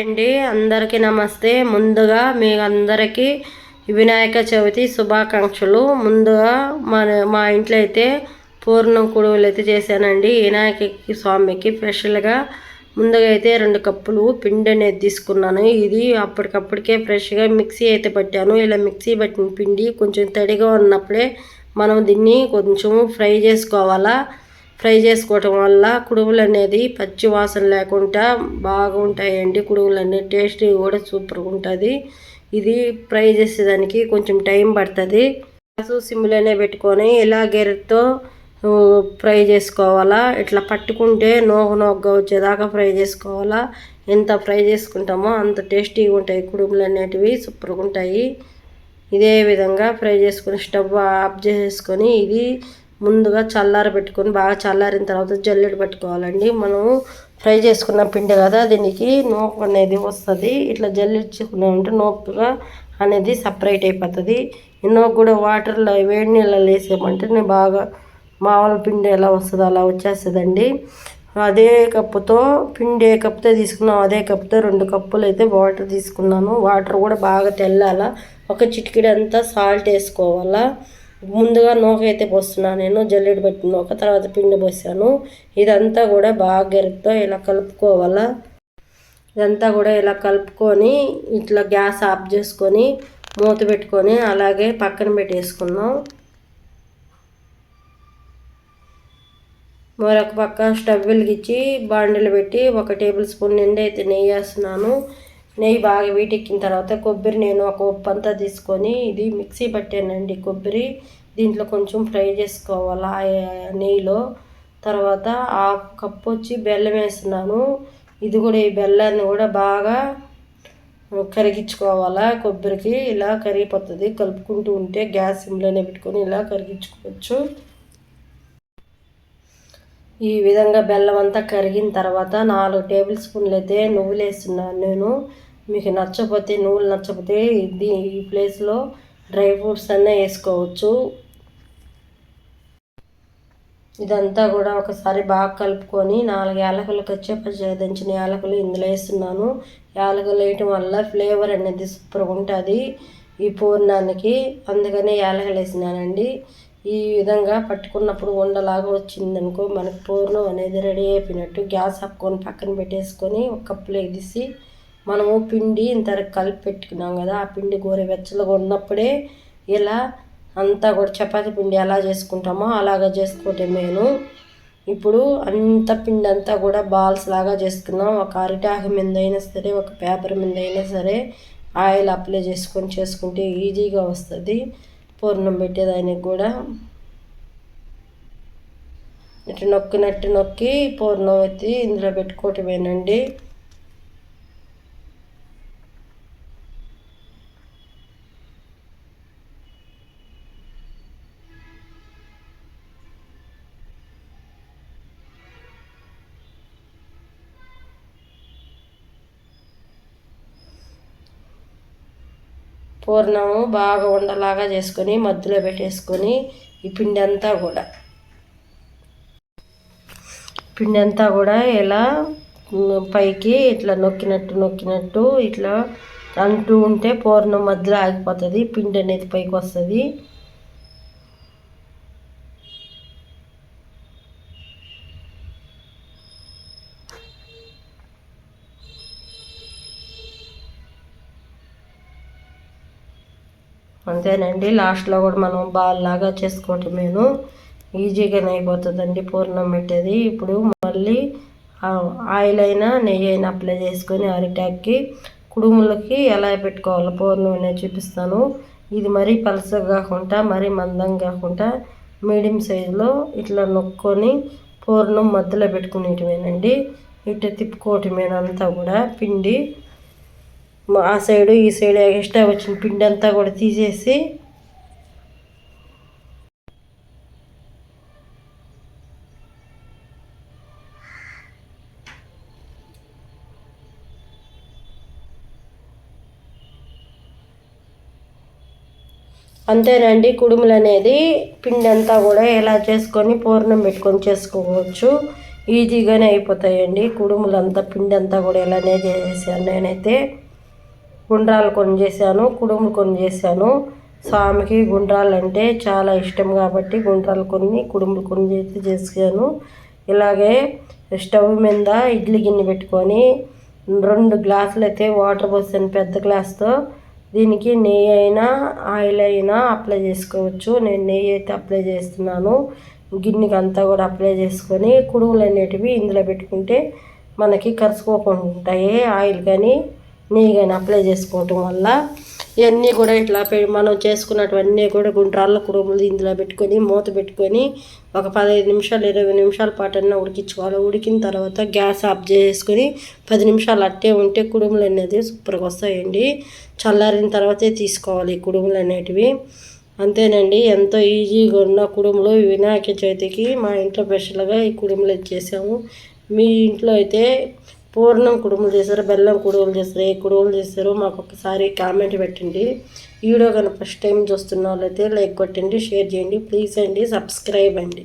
అండి. అందరికీ నమస్తే. ముందుగా మీ అందరికీ వినాయక చవితి శుభాకాంక్షలు. ముందుగా మన మా ఇంట్లో అయితే పూర్ణం కుడువులు అయితే చేశానండి. వినాయక స్వామికి స్పెషల్గా ముందుగా అయితే రెండు కప్పులు పిండి అనేది తీసుకున్నాను. ఇది అప్పటికప్పటికే ఫ్రెష్గా మిక్సీ అయితే పట్టాను. ఇలా మిక్సీ పట్టిన పిండి కొంచెం తడిగా ఉన్నప్పుడే మనం దీన్ని కొంచెం ఫ్రై చేసుకోవాలా? ఫ్రై చేసుకోవటం వల్ల కుడుములు అనేది పచ్చి వాసన లేకుండా బాగుంటాయండి. కుడుములు అనేది టేస్ట్ కూడా సూపర్గా ఉంటుంది. ఇది ఫ్రై చేసేదానికి కొంచెం టైం పడుతుంది. గ్యాసు సిమ్లోనే పెట్టుకొని ఇలా గెరతో ఫ్రై చేసుకోవాలా? ఇట్లా పట్టుకుంటే నోగు నోగ్గా వచ్చేదాకా ఫ్రై చేసుకోవాలా? ఎంత ఫ్రై చేసుకుంటామో అంత టేస్టీగా ఉంటాయి. కుడుములు అనేటివి సూపర్గా ఉంటాయి. ఇదే విధంగా ఫ్రై చేసుకొని స్టవ్ ఆఫ్ చేసుకొని ఇది ముందుగా చల్లారి పెట్టుకొని బాగా చల్లారిన తర్వాత జల్లెడ పెట్టుకోవాలండి. మనము ఫ్రై చేసుకున్న పిండి కదా దీనికి నోపు అనేది వస్తుంది. ఇట్లా జల్లించుకున్నామంటే నోపుగా అనేది సపరేట్ అయిపోతుంది. ఎన్నో కూడా వాటర్లో వేడి నీళ్ళలో వేసామంటే బాగా మామూలు పిండి ఎలా వస్తుందో అలా వచ్చేస్తుందండి. అదే కప్పుతో పిండి ఏ కప్పుతో తీసుకున్నాం అదే కప్పుతో రెండు కప్పులు అయితే వాటర్ తీసుకున్నాను. వాటర్ కూడా బాగా తెల్లాల ఒక చిటికిడంతా సాల్ట్ వేసుకోవాలా. ముందుగా నూక అయితే పోస్తున్నాను నేను జల్లెడ పెట్టిన నూక తర్వాత పిండి పోసాను. ఇదంతా కూడా బాగా గెరుపుతో ఇలా కలుపుకోవాలా. ఇదంతా కూడా ఇలా కలుపుకొని ఇట్లా గ్యాస్ ఆఫ్ చేసుకొని మూత పెట్టుకొని అలాగే పక్కన పెట్టేసుకున్నాం మరొక పక్క స్టవ్ వెలిగించి బాండీలు పెట్టి ఒక టేబుల్ స్పూన్ నిండి అయితే నెయ్యి వేస్తున్నాను. నెయ్యి బాగా వీటెక్కిన తర్వాత కొబ్బరి నేను ఒక ఉప్పు అంతా తీసుకొని ఇది మిక్సీ పట్టానండి కొబ్బరి. దీంట్లో కొంచెం ఫ్రై చేసుకోవాలి నెయ్యిలో. తర్వాత ఆ కప్పు వచ్చి బెల్లం వేస్తున్నాను. ఇది కూడా ఈ బెల్లాన్ని కూడా బాగా కరిగించుకోవాలా కొబ్బరికి. ఇలా కరిగిపోతుంది. కలుపుకుంటూ ఉంటే గ్యాస్ సిమ్లోనే పెట్టుకొని ఇలా కరిగించుకోవచ్చు. ఈ విధంగా బెల్లం అంతా కరిగిన తర్వాత నాలుగు టేబుల్ స్పూన్లు అయితే నువ్వులు వేస్తున్నాను నేను. మీకు నచ్చకపోతే నువ్వులు నచ్చకపోతే ఇది ఈ ప్లేస్లో డ్రై ఫ్రూట్స్ అన్నీ వేసుకోవచ్చు. ఇదంతా కూడా ఒకసారి బాగా కలుపుకొని నాలుగు యాలకులకు వచ్చే దంచిన యాలకులు ఇందులో వేస్తున్నాను. యాలకులు వేయటం వల్ల ఫ్లేవర్ అనేది సూపర్గా ఉంటుంది ఈ పూర్ణానికి. అందుకనే యాలకులు వేసినానండి. ఈ విధంగా పట్టుకున్నప్పుడు ఉండలాగా వచ్చిందనుకో మనకు పూర్ణం అనేది రెడీ అయిపోయినట్టు గ్యాస్ ఆపుకొని పక్కన పెట్టేసుకొని ఒక కప్పులో తీసి మనము పిండి ఇంతవరకు కలిపి పెట్టుకున్నాం కదా ఆ పిండి గోరె వెచ్చలుగా ఉన్నప్పుడే ఇలా అంతా కూడా చపాతీ పిండి ఎలా చేసుకుంటామో అలాగా చేసుకోవటం నేను. ఇప్పుడు అంత పిండి అంతా కూడా బాల్స్ లాగా చేసుకున్నాం. ఒక అరిటాకు మీద అయినా సరే ఒక పేపర్ మీద అయినా సరే ఆయిల్ అప్లై చేసుకొని చేసుకుంటే ఈజీగా వస్తుంది. పూర్ణం పెట్టేదానికి కూడా ఇటు నొక్కినట్టు నొక్కి పూర్ణం ఎత్తి ఇందులో పెట్టుకోవటమేనండి. పూర్ణము బాగా ఉండలాగా చేసుకొని మధ్యలో పెట్టేసుకొని ఈ పిండి అంతా కూడా. పిండి అంతా కూడా ఇలా పైకి ఇట్లా నొక్కినట్టు నొక్కినట్టు ఇట్లా అంటూ ఉంటే పూర్ణం మధ్యలో ఆగిపోతుంది. పిండి అనేది పైకి వస్తుంది. అంతేనండి. లాస్ట్లో కూడా మనం బాల్ లాగా చేసుకోవటమేను. ఈజీగానే అయిపోతుందండి పూర్ణం పెట్టేది. ఇప్పుడు మళ్ళీ ఆయిల్ అయినా నెయ్యి అయినా అప్లై చేసుకొని అరిటాక్కి కుడుములకి ఎలా పెట్టుకోవాలో పూర్ణం అనేది చూపిస్తాను. ఇది మరీ పలసగా కాకుండా మరీ మందం కాకుండా మీడియం సైజులో ఇట్లా నొక్కొని పూర్ణం మధ్యలో పెట్టుకునేటమేనండి ఇటు తిప్పుకోవటమేనంతా కూడా పిండి ఆ సైడు ఈ సైడు ఎక్స్ట్రా వచ్చిన పిండి అంతా కూడా తీసేసి అంతేనండి కుడుములు అనేది పిండి అంతా కూడా ఎలా చేసుకొని పూర్ణం పెట్టుకొని చేసుకోవచ్చు. ఈజీగానే అయిపోతాయండి కుడుములంతా పిండి అంతా కూడా ఇలానే చేసేసాను నేనైతే. గుండ్రాలు కొన్ని చేశాను కుడుములు కొన్ని చేశాను స్వామికి గుండ్రాలు అంటే చాలా ఇష్టం కాబట్టి గుండ్రాలు కొన్ని కుడుములు కొన్ని అయితే చేసాను ఇలాగే స్టవ్ మీద ఇడ్లీ గిన్నె పెట్టుకొని రెండు గ్లాసులు అయితే వాటర్ పోసాను పెద్ద గ్లాస్తో. దీనికి నెయ్యి అయినా ఆయిల్ అయినా అప్లై చేసుకోవచ్చు. నేను నెయ్యి అయితే అప్లై చేస్తున్నాను. గిన్నెకి అంతా కూడా అప్లై చేసుకొని కుడుములు అనేటివి ఇందులో పెట్టుకుంటే మనకి కరుచుకోకుండా ఉంటాయి. ఆయిల్ కానీ నీగైనా అప్లై చేసుకోవటం వల్ల ఇవన్నీ కూడా ఇట్లా మనం చేసుకున్నటువన్నీ కూడా గుండ్రాళ్ళ కుడుములు ఇందులో పెట్టుకొని మూత పెట్టుకొని ఒక పదహైదు నిమిషాలు ఇరవై నిమిషాల పాటన్నా ఉడికించుకోవాలి. ఉడికిన తర్వాత గ్యాస్ ఆఫ్ చేసుకొని పది నిమిషాలు అట్టే ఉంటే కుడుములు అనేది సూపర్గా వస్తాయండి. చల్లారిన తర్వాతే తీసుకోవాలి ఈ కుడుములు అనేటివి. అంతేనండి ఎంతో ఈజీగా ఉన్న కుడుములు వినాయక చవితికి మా ఇంట్లో స్పెషల్గా ఈ కుడుములు ఇచ్చేసాము. మీ ఇంట్లో అయితే పూర్ణం కుడుములు చేశారు బెల్లం కుడుములు చేస్తారు ఏ కుడుములు చేస్తారో మాకు ఒకసారి కామెంట్ పెట్టండి. వీడియో కనుక ఫస్ట్ టైం చూస్తున్న వాళ్ళైతే లైక్ కొట్టండి షేర్ చేయండి ప్లీజ్ అండి సబ్స్క్రైబ్ అండి.